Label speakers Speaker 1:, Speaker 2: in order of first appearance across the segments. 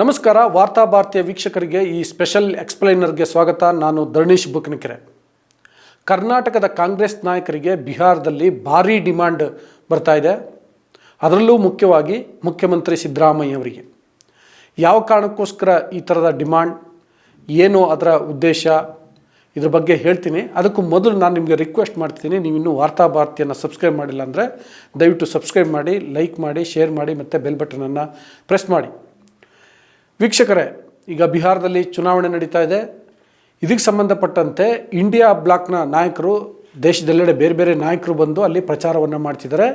Speaker 1: ನಮಸ್ಕಾರ, ವಾರ್ತಾ ಭಾರತೀಯ ವೀಕ್ಷಕರಿಗೆ ಈ ಸ್ಪೆಷಲ್ ಎಕ್ಸ್ಪ್ಲೈನರ್ಗೆ ಸ್ವಾಗತ. ನಾನು ಧರ್ಣೇಶ್ ಬುಕ್ನಿಕೆರೆ. ಕರ್ನಾಟಕದ ಕಾಂಗ್ರೆಸ್ ನಾಯಕರಿಗೆ ಬಿಹಾರದಲ್ಲಿ ಭಾರೀ ಡಿಮ್ಯಾಂಡ್ ಬರ್ತಾ ಇದೆ. ಅದರಲ್ಲೂ ಮುಖ್ಯವಾಗಿ ಮುಖ್ಯಮಂತ್ರಿ ಸಿದ್ದರಾಮಯ್ಯ ಅವರಿಗೆ. ಯಾವ ಕಾರಣಕ್ಕೋಸ್ಕರ ಈ ಥರದ ಡಿಮ್ಯಾಂಡ್? ಏನು ಅದರ ಉದ್ದೇಶ? ಇದ್ರ ಬಗ್ಗೆ ಹೇಳ್ತೀನಿ. ಅದಕ್ಕೂ ಮೊದಲು ನಾನು ನಿಮಗೆ ರಿಕ್ವೆಸ್ಟ್ ಮಾಡ್ತೀನಿ, ನೀವು ಇನ್ನೂ ವಾರ್ತಾ ಭಾರತಿಯನ್ನು ಸಬ್ಸ್ಕ್ರೈಬ್ ಮಾಡಿಲ್ಲ ಅಂದರೆ ದಯವಿಟ್ಟು ಸಬ್ಸ್ಕ್ರೈಬ್ ಮಾಡಿ, ಲೈಕ್ ಮಾಡಿ, ಶೇರ್ ಮಾಡಿ ಮತ್ತು ಬೆಲ್ ಬಟನನ್ನು ಪ್ರೆಸ್ ಮಾಡಿ. ವೀಕ್ಷಕರೇ, ಈಗ ಬಿಹಾರದಲ್ಲಿ ಚುನಾವಣೆ ನಡೀತಾ ಇದೆ. ಇದಕ್ಕೆ ಸಂಬಂಧಪಟ್ಟಂತೆ ಇಂಡಿಯಾ ಬ್ಲಾಕ್ನ ನಾಯಕರು, ದೇಶದೆಲ್ಲೆಡೆ ಬೇರೆ ಬೇರೆ ನಾಯಕರು ಬಂದು ಅಲ್ಲಿ ಪ್ರಚಾರವನ್ನು ಮಾಡ್ತಿದ್ದಾರೆ.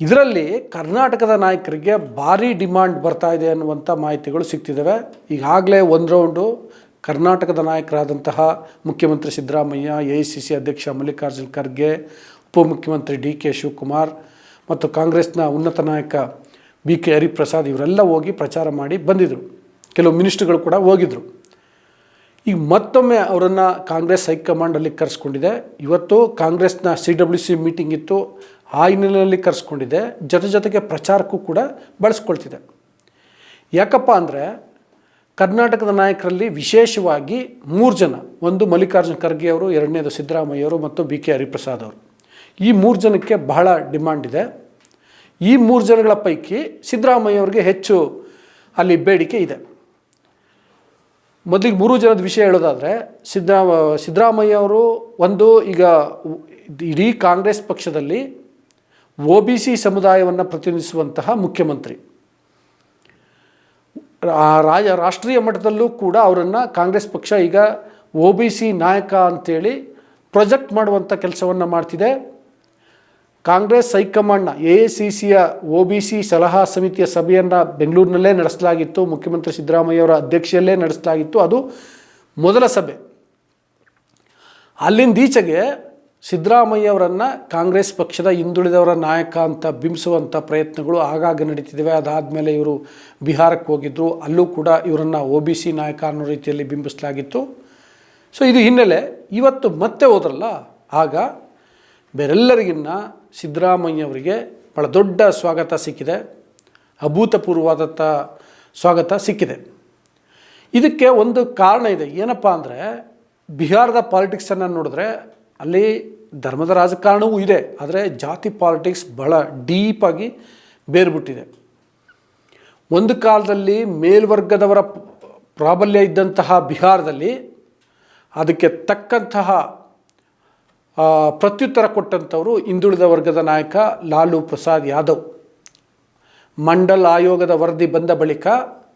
Speaker 1: ಇದರಲ್ಲಿ ಕರ್ನಾಟಕದ ನಾಯಕರಿಗೆ ಭಾರಿ ಡಿಮಾಂಡ್ ಬರ್ತಾ ಇದೆ ಅನ್ನುವಂಥ ಮಾಹಿತಿಗಳು ಸಿಗ್ತಿದ್ದಾವೆ. ಈಗಾಗಲೇ ಒಂದು ರೌಂಡು ಕರ್ನಾಟಕದ ನಾಯಕರಾದಂತಹ ಮುಖ್ಯಮಂತ್ರಿ ಸಿದ್ದರಾಮಯ್ಯ ಎ ಸಿ ಸಿ ಅಧ್ಯಕ್ಷ ಮಲ್ಲಿಕಾರ್ಜುನ್ ಖರ್ಗೆ, ಉಪಮುಖ್ಯಮಂತ್ರಿ ಡಿ ಕೆ ಶಿವಕುಮಾರ್ ಮತ್ತು ಕಾಂಗ್ರೆಸ್ನ ಉನ್ನತ ನಾಯಕ ಬಿ ಕೆ ಹರಿಪ್ರಸಾದ್ ಇವರೆಲ್ಲ ಹೋಗಿ ಪ್ರಚಾರ ಮಾಡಿ ಬಂದಿದ್ದರು ಕೆಲವು ಮಿನಿಸ್ಟ್ರುಗಳು ಕೂಡ ಹೋಗಿದ್ದರು ಈಗ ಮತ್ತೊಮ್ಮೆ ಅವರನ್ನು ಕಾಂಗ್ರೆಸ್ ಹೈಕಮಾಂಡಲ್ಲಿ ಕರೆಸ್ಕೊಂಡಿದೆ. ಇವತ್ತು ಕಾಂಗ್ರೆಸ್ನ ಸಿ ಡಬ್ಲ್ಯೂ ಸಿ ಮೀಟಿಂಗ್ ಇತ್ತು. ಆ ಹಿನ್ನೆಲೆಯಲ್ಲಿ ಕರೆಸ್ಕೊಂಡಿದೆ. ಜೊತೆ ಜೊತೆಗೆ ಪ್ರಚಾರಕ್ಕೂ ಕೂಡ ಬಳಸ್ಕೊಳ್ತಿದೆ. ಯಾಕಪ್ಪ ಅಂದರೆ ಕರ್ನಾಟಕದ ನಾಯಕರಲ್ಲಿ ವಿಶೇಷವಾಗಿ ಮೂರು ಜನ, ಒಂದು ಮಲ್ಲಿಕಾರ್ಜುನ ಖರ್ಗೆ ಅವರು, ಎರಡನೇದು ಸಿದ್ದರಾಮಯ್ಯ ಅವರು ಮತ್ತು ಬಿ ಕೆ ಹರಿಪ್ರಸಾದ್ ಅವರು. ಈ ಮೂರು ಜನಕ್ಕೆ ಬಹಳ ಡಿಮಾಂಡ್ ಇದೆ. ಈ ಮೂರು ಜನಗಳ ಪೈಕಿ ಸಿದ್ದರಾಮಯ್ಯ ಅವರಿಗೆ ಹೆಚ್ಚು ಅಲ್ಲಿ ಬೇಡಿಕೆ ಇದೆ. ಮೊದಲಿಗೆ ಮೂರು ಜನದ ವಿಷಯ ಹೇಳೋದಾದರೆ ಸಿದ್ದರಾಮ ಸಿದ್ದರಾಮಯ್ಯ ಅವರು ಒಂದು ಈಗ ಇಡೀ ಕಾಂಗ್ರೆಸ್ ಪಕ್ಷದಲ್ಲಿ ಒ ಬಿ ಸಿ ಸಮುದಾಯವನ್ನು ಪ್ರತಿನಿಧಿಸುವಂತಹ ಮುಖ್ಯಮಂತ್ರಿ. ರಾಜ ರಾಷ್ಟ್ರೀಯ ಮಟ್ಟದಲ್ಲೂ ಕೂಡ ಅವರನ್ನು ಕಾಂಗ್ರೆಸ್ ಪಕ್ಷ ಈಗ ಒ ಬಿ ಸಿ ನಾಯಕ ಅಂಥೇಳಿ ಪ್ರೊಜೆಕ್ಟ್ ಮಾಡುವಂಥ ಕೆಲಸವನ್ನು ಮಾಡ್ತಿದೆ. ಕಾಂಗ್ರೆಸ್ ಹೈಕಮಾಂಡ್ನ ಎ ಐ ಸಿ ಸಿಯ ಒ ಬಿ ಸಿ ಸಲಹಾ ಸಮಿತಿಯ ಸಭೆಯನ್ನು ಬೆಂಗಳೂರಿನಲ್ಲೇ ನಡೆಸಲಾಗಿತ್ತು. ಮುಖ್ಯಮಂತ್ರಿ ಸಿದ್ದರಾಮಯ್ಯ ಅವರ ಅಧ್ಯಕ್ಷೆಯಲ್ಲೇ ನಡೆಸಲಾಗಿತ್ತು. ಅದು ಮೊದಲ ಸಭೆ. ಅಲ್ಲಿಂದೀಚೆಗೆ ಸಿದ್ದರಾಮಯ್ಯ ಅವರನ್ನು ಕಾಂಗ್ರೆಸ್ ಪಕ್ಷದ ಹಿಂದುಳಿದವರ ನಾಯಕ ಅಂತ ಬಿಂಬಿಸುವಂಥ ಪ್ರಯತ್ನಗಳು ಆಗಾಗ ನಡೀತಿದ್ದಾವೆ. ಅದಾದಮೇಲೆ ಇವರು ಬಿಹಾರಕ್ಕೆ ಹೋಗಿದ್ದರು ಅಲ್ಲೂ ಕೂಡ ಇವರನ್ನು ಒ ಬಿ ಸಿ ನಾಯಕ ಅನ್ನೋ ರೀತಿಯಲ್ಲಿ ಬಿಂಬಿಸಲಾಗಿತ್ತು. ಸೊ ಇದು ಹಿನ್ನೆಲೆ. ಇವತ್ತು ಮತ್ತೆ ಹೋದ್ರಲ್ಲ? ಆಗ ಬೇರೆಲ್ಲರಿಗಿನ್ನ ಸಿದ್ದರಾಮಯ್ಯ ಅವರಿಗೆ ಭಾಳ ದೊಡ್ಡ ಸ್ವಾಗತ ಸಿಕ್ಕಿದೆ. ಅಭೂತಪೂರ್ವವಾದಂಥ ಸ್ವಾಗತ ಸಿಕ್ಕಿದೆ. ಇದಕ್ಕೆ ಒಂದು ಕಾರಣ ಇದೆ. ಏನಪ್ಪ ಅಂದರೆ ಬಿಹಾರದ ಪಾಲಿಟಿಕ್ಸನ್ನು ನೋಡಿದ್ರೆ ಅಲ್ಲಿ ಧರ್ಮದ ರಾಜಕಾರಣವೂ ಇದೆ. ಆದರೆ ಜಾತಿ ಪಾಲಿಟಿಕ್ಸ್ ಬಹಳ ಡೀಪಾಗಿ ಬೇರ್ಬಿಟ್ಟಿದೆ. ಒಂದು ಕಾಲದಲ್ಲಿ ಮೇಲ್ವರ್ಗದವರ ಪ್ರಾಬಲ್ಯ ಇದ್ದಂತಹ ಬಿಹಾರದಲ್ಲಿ ಅದಕ್ಕೆ ತಕ್ಕಂತಹ ಪ್ರತ್ಯುತ್ತರ ಕೊಟ್ಟಂಥವರು ಹಿಂದುಳಿದ ವರ್ಗದ ನಾಯಕ ಲಾಲು ಪ್ರಸಾದ್ ಯಾದವ್. ಮಂಡಲ್ ಆಯೋಗದ ವರದಿ ಬಂದ ಬಳಿಕ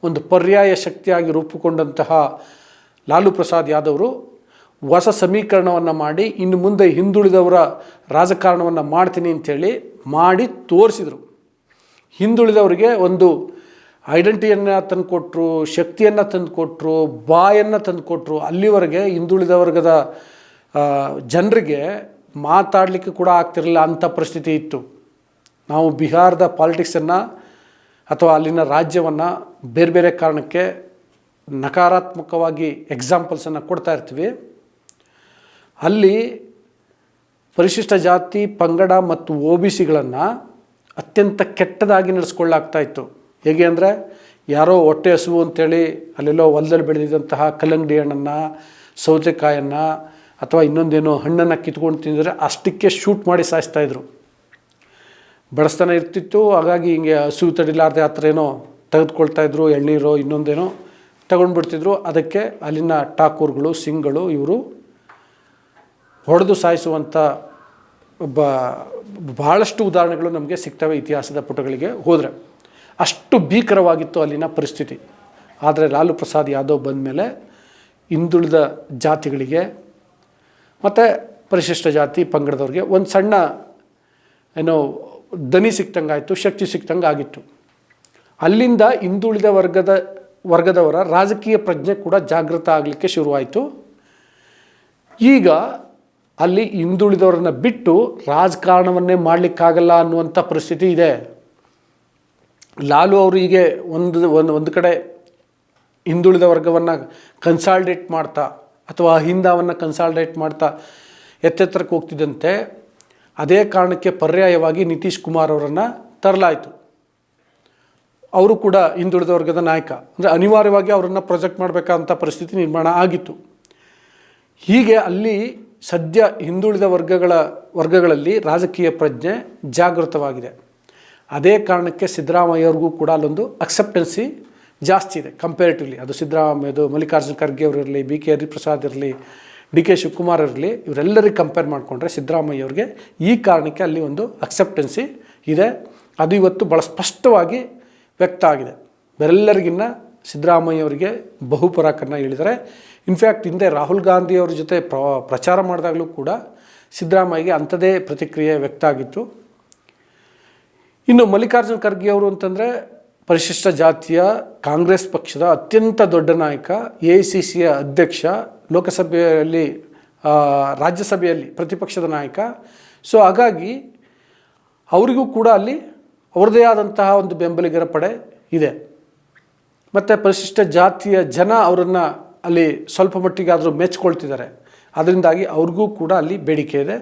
Speaker 1: ಒಂದು ಪರ್ಯಾಯ ಶಕ್ತಿಯಾಗಿ ರೂಪುಗೊಂಡಂತಹ ಲಾಲು ಪ್ರಸಾದ್ ಯಾದವರು ಹೊಸ ಸಮೀಕರಣವನ್ನು ಮಾಡಿ ಇನ್ನು ಮುಂದೆ ಹಿಂದುಳಿದವರ ರಾಜಕಾರಣವನ್ನು ಮಾಡ್ತೀನಿ ಅಂಥೇಳಿ ಮಾಡಿ ತೋರಿಸಿದರು. ಹಿಂದುಳಿದವರಿಗೆ ಒಂದು ಐಡೆಂಟಿಟಿಯನ್ನು ತಂದುಕೊಟ್ರು, ಶಕ್ತಿಯನ್ನು ತಂದುಕೊಟ್ರು, ಬಾಯನ್ನು ತಂದುಕೊಟ್ರು ಅಲ್ಲಿವರೆಗೆ ಹಿಂದುಳಿದ ವರ್ಗದ ಜನರಿಗೆ ಮಾತಾಡಲಿಕ್ಕೆ ಕೂಡ ಆಗ್ತಿರಲಿಲ್ಲ ಅಂಥ ಪರಿಸ್ಥಿತಿ ಇತ್ತು. ನಾವು ಬಿಹಾರದ ಪಾಲಿಟಿಕ್ಸನ್ನು ಅಥವಾ ಅಲ್ಲಿನ ರಾಜ್ಯವನ್ನು ಬೇರೆ ಬೇರೆ ಕಾರಣಕ್ಕೆ ನಕಾರಾತ್ಮಕವಾಗಿ ಎಕ್ಸಾಂಪಲ್ಸನ್ನು ಕೊಡ್ತಾ ಇರ್ತೀವಿ. ಅಲ್ಲಿ ಪರಿಶಿಷ್ಟ ಜಾತಿ, ಪಂಗಡ ಮತ್ತು ಓ ಬಿ ಸಿಗಳನ್ನು ಅತ್ಯಂತ ಕೆಟ್ಟದಾಗಿ ನಡೆಸ್ಕೊಳ್ಳಾಗ್ತಾ ಇತ್ತು. ಹೇಗೆ ಅಂದರೆ ಯಾರೋ ಹೊಟ್ಟೆ ಹಸುವು ಅಂತೇಳಿ ಅಲ್ಲೆಲ್ಲೋ ಹೊಲದಲ್ಲಿ ಬೆಳೆದಿದ್ದಂತಹ ಕಲ್ಲಂಗಡಿ ಹಣ್ಣನ್ನು, ಸೌತೆಕಾಯನ್ನು ಅಥವಾ ಇನ್ನೊಂದೇನೋ ಹಣ್ಣನ್ನು ಕಿತ್ಕೊಂಡು ತಿಂದರೆ ಅಷ್ಟಕ್ಕೆ ಶೂಟ್ ಮಾಡಿ ಸಾಯಿಸ್ತಾಯಿದ್ರು ಬಡಸ್ತನ ಇರ್ತಿತ್ತು, ಹಾಗಾಗಿ ಹಿಂಗೆ ಹಸು ತಡಿಲಾರ್ದೆ ಆ ಥರ ಏನೋ ತೆಗೆದುಕೊಳ್ತಾಯಿದ್ರು ಎಳ್ನೀರು ಇನ್ನೊಂದೇನೋ ತಗೊಂಡ್ಬಿಡ್ತಿದ್ರು. ಅದಕ್ಕೆ ಅಲ್ಲಿನ ಠಾಕೂರ್ಗಳು, ಸಿಂಗ್ಗಳು ಇವರು ಹೊಡೆದು ಸಾಯಿಸುವಂಥ ಒಬ್ಬ ಭಾಳಷ್ಟು ಉದಾಹರಣೆಗಳು ನಮಗೆ ಸಿಗ್ತವೆ ಇತಿಹಾಸದ ಪುಟಗಳಿಗೆ ಹೋದರೆ. ಅಷ್ಟು ಭೀಕರವಾಗಿತ್ತು ಅಲ್ಲಿನ ಪರಿಸ್ಥಿತಿ. ಆದರೆ ಲಾಲು ಪ್ರಸಾದ್ ಯಾದವ್ ಬಂದ ಮೇಲೆ ಹಿಂದುಳಿದ ಜಾತಿಗಳಿಗೆ ಮತ್ತು ಪರಿಶಿಷ್ಟ ಜಾತಿ ಪಂಗಡದವ್ರಿಗೆ ಒಂದು ಸಣ್ಣ, ಏನೋ ದನಿ ಸಿಕ್ತಂಗೆ ಆಯಿತು ಶಕ್ತಿ ಸಿಕ್ತಂಗೆ ಆಗಿತ್ತು ಅಲ್ಲಿಂದ ಹಿಂದುಳಿದ ವರ್ಗದ, ವರ್ಗದವರ ರಾಜಕೀಯ ಪ್ರಜ್ಞೆ ಕೂಡ ಜಾಗೃತ ಆಗಲಿಕ್ಕೆ ಶುರುವಾಯಿತು. ಈಗ ಅಲ್ಲಿ ಹಿಂದುಳಿದವರನ್ನ ಬಿಟ್ಟು ರಾಜಕಾರಣವನ್ನೇ ಮಾಡಲಿಕ್ಕಾಗಲ್ಲ ಅನ್ನುವಂಥ ಪರಿಸ್ಥಿತಿ ಇದೆ. ಲಾಲು ಅವರು ಹೀಗೆ ಒಂದು ಒಂದು ಒಂದು ಕಡೆ ಹಿಂದುಳಿದ ವರ್ಗವನ್ನು ಕನ್ಸಾಲ್ಡೇಟ್ ಮಾಡ್ತಾ ಅಥವಾ ಅಹಿಂದವನ್ನು ಕನ್ಸಾಲ್ಡೇಟ್ ಮಾಡ್ತಾ ಎತ್ತೆತ್ತರಕ್ಕೆ ಹೋಗ್ತಿದ್ದಂತೆ, ಅದೇ ಕಾರಣಕ್ಕೆ ಪರ್ಯಾಯವಾಗಿ ನಿತೀಶ್ ಕುಮಾರ್ ಅವರನ್ನು ತರಲಾಯಿತು. ಅವರು ಕೂಡ ಹಿಂದುಳಿದ ವರ್ಗದ ನಾಯಕ. ಅಂದರೆ ಅನಿವಾರ್ಯವಾಗಿ ಅವರನ್ನು ಪ್ರೊಜೆಕ್ಟ್ ಮಾಡಬೇಕಾದಂಥ ಪರಿಸ್ಥಿತಿ ನಿರ್ಮಾಣ ಆಗಿತ್ತು. ಹೀಗೆ ಅಲ್ಲಿ ಸದ್ಯ ಹಿಂದುಳಿದ ವರ್ಗಗಳ, ವರ್ಗಗಳಲ್ಲಿ ರಾಜಕೀಯ ಪ್ರಜ್ಞೆ ಜಾಗೃತವಾಗಿದೆ. ಅದೇ ಕಾರಣಕ್ಕೆ ಸಿದ್ದರಾಮಯ್ಯವ್ರಿಗೂ ಕೂಡ ಅಲ್ಲೊಂದು ಅಕ್ಸೆಪ್ಟೆನ್ಸಿ ಜಾಸ್ತಿ ಇದೆ ಕಂಪೇರಿಟಿವ್ಲಿ ಅದು ಸಿದ್ದರಾಮಯ್ಯದು, ಮಲ್ಲಿಕಾರ್ಜುನ ಖರ್ಗೆ ಅವರಿರಲಿ ಬಿ ಕೆ ಹರಿಪ್ರಸಾದ್ ಇರಲಿ ಡಿ ಕೆ ಶಿವಕುಮಾರ್ ಇರಲಿ, ಇವರೆಲ್ಲರಿಗೆ ಕಂಪೇರ್ ಮಾಡಿಕೊಂಡ್ರೆ ಸಿದ್ದರಾಮಯ್ಯವ್ರಿಗೆ ಈ ಕಾರಣಕ್ಕೆ ಅಲ್ಲಿ ಒಂದು ಅಕ್ಸೆಪ್ಟೆನ್ಸಿ ಇದೆ. ಅದು ಇವತ್ತು ಭಾಳ ಸ್ಪಷ್ಟವಾಗಿ ವ್ಯಕ್ತ ಆಗಿದೆ. ಬೇರೆಲ್ಲರಿಗಿನ್ನ ಸಿದ್ದರಾಮಯ್ಯವರಿಗೆ ಬಹುಪರಾಕನ್ನು ಹೇಳಿದರೆ ಇನ್ಫ್ಯಾಕ್ಟ್ ಹಿಂದೆ ರಾಹುಲ್ ಗಾಂಧಿ ಅವ್ರ ಜೊತೆ ಪ್ರ, ಪ್ರಚಾರ ಮಾಡಿದಾಗಲೂ ಕೂಡ ಸಿದ್ದರಾಮಯ್ಯಗೆ ಅಂಥದೇ ಪ್ರತಿಕ್ರಿಯೆ ವ್ಯಕ್ತ ಆಗಿತ್ತು. ಇನ್ನು ಮಲ್ಲಿಕಾರ್ಜುನ ಖರ್ಗೆ ಅವರು ಅಂತಂದರೆ ಪರಿಶಿಷ್ಟ ಜಾತಿಯ ಕಾಂಗ್ರೆಸ್ ಪಕ್ಷದ ಅತ್ಯಂತ ದೊಡ್ಡ ನಾಯಕ, ಎ ಸಿ ಸಿಯ ಅಧ್ಯಕ್ಷ, ಲೋಕಸಭೆಯಲ್ಲಿ ರಾಜ್ಯಸಭೆಯಲ್ಲಿ ಪ್ರತಿಪಕ್ಷದ ನಾಯಕ. ಸೊ ಹಾಗಾಗಿ ಅವರಿಗೂ ಕೂಡ ಅಲ್ಲಿ ಅವ್ರದ್ದೇ ಆದಂತಹ ಒಂದು ಬೆಂಬಲಿಗರ ಪಡೆ ಇದೆ. ಮತ್ತು ಪರಿಶಿಷ್ಟ ಜಾತಿಯ ಜನ ಅವರನ್ನು ಅಲ್ಲಿ ಸ್ವಲ್ಪ ಮಟ್ಟಿಗಾದರೂ ಮೆಚ್ಕೊಳ್ತಿದ್ದಾರೆ. ಅದರಿಂದಾಗಿ ಅವ್ರಿಗೂ ಕೂಡ ಅಲ್ಲಿ ಬೇಡಿಕೆ ಇದೆ.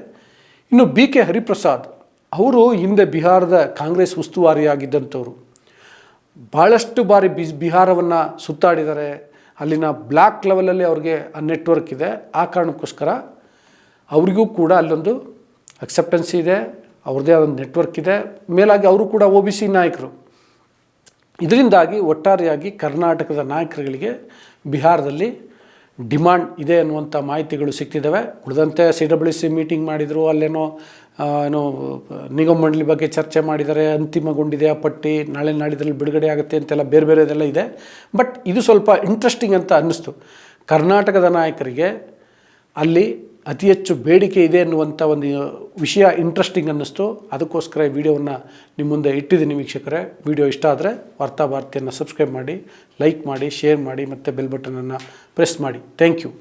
Speaker 1: ಇನ್ನು ಬಿ ಕೆ ಹರಿಪ್ರಸಾದ್, ಅವರು ಹಿಂದೆ ಬಿಹಾರದ ಕಾಂಗ್ರೆಸ್ ಉಸ್ತುವಾರಿಯಾಗಿದ್ದಂಥವ್ರು. ಭಾಳಷ್ಟು ಬಾರಿ ಬಿ ಬಿಹಾರವನ್ನು ಸುತ್ತಾಡಿದ್ದಾರೆ ಅಲ್ಲಿನ ಬ್ಲ್ಯಾಕ್ ಲೆವೆಲಲ್ಲಿ ಅವ್ರಿಗೆ ಆ ನೆಟ್ವರ್ಕ್ ಇದೆ. ಆ ಕಾರಣಕ್ಕೋಸ್ಕರ ಅವರಿಗೂ ಕೂಡ ಅಲ್ಲೊಂದು ಅಕ್ಸೆಪ್ಟೆನ್ಸಿ ಇದೆ. ಅವ್ರದ್ದೇ ಆದ ನೆಟ್ವರ್ಕ್ ಇದೆ. ಮೇಲಾಗಿ ಅವರು ಕೂಡ ಒ ಬಿ ಸಿ ನಾಯಕರು. ಇದರಿಂದಾಗಿ ಒಟ್ಟಾರೆಯಾಗಿ ಕರ್ನಾಟಕದ ನಾಯಕರುಗಳಿಗೆ ಬಿಹಾರದಲ್ಲಿ ಡಿಮಾಂಡ್ ಇದೆ ಅನ್ನುವಂಥ ಮಾಹಿತಿಗಳು ಸಿಗ್ತಿದ್ದಾವೆ ಉಳಿದಂತೆ ಸಿ ಡಬ್ಲ್ಯೂ ಸಿ ಮೀಟಿಂಗ್ ಮಾಡಿದರು, ಅಲ್ಲೇನೋ ಏನು, ನಿಗಮ ಮಂಡಳಿ ಬಗ್ಗೆ ಚರ್ಚೆ ಮಾಡಿದ್ದಾರೆ ಅಂತಿಮಗೊಂಡಿದೆ ಆ ಪಟ್ಟಿ, ನಾಳೆ ನಾಡಿದ್ರಲ್ಲಿ ಬಿಡುಗಡೆ ಆಗುತ್ತೆ ಅಂತೆಲ್ಲ ಬೇರೆ ಬೇರೆದೆಲ್ಲ ಇದೆ. ಬಟ್ ಇದು ಸ್ವಲ್ಪ ಇಂಟ್ರೆಸ್ಟಿಂಗ್ ಅಂತ ಅನ್ನಿಸ್ತು. ಕರ್ನಾಟಕದ ನಾಯಕರಿಗೆ ಅಲ್ಲಿ ಅತಿ ಹೆಚ್ಚು ಬೇಡಿಕೆ ಇದೆ ಅನ್ನುವಂಥ ಒಂದು ವಿಷಯ ಇಂಟ್ರೆಸ್ಟಿಂಗ್ ಅನ್ನಿಸ್ತು. ಅದಕ್ಕೋಸ್ಕರ ಈ ವಿಡಿಯೋವನ್ನು ನಿಮ್ಮ ಮುಂದೆ ಇಟ್ಟಿದ್ದೀನಿ ವೀಕ್ಷಕರೇ. ವಿಡಿಯೋ ಇಷ್ಟ ಆದರೆ ವಾರ್ತಾ ಭಾರತಿಯನ್ನು ಸಬ್ಸ್ಕ್ರೈಬ್ ಮಾಡಿ ಲೈಕ್ ಮಾಡಿ ಶೇರ್ ಮಾಡಿ ಮತ್ತು ಬೆಲ್ ಬಟನನ್ನು ಪ್ರೆಸ್ ಮಾಡಿ. Thank you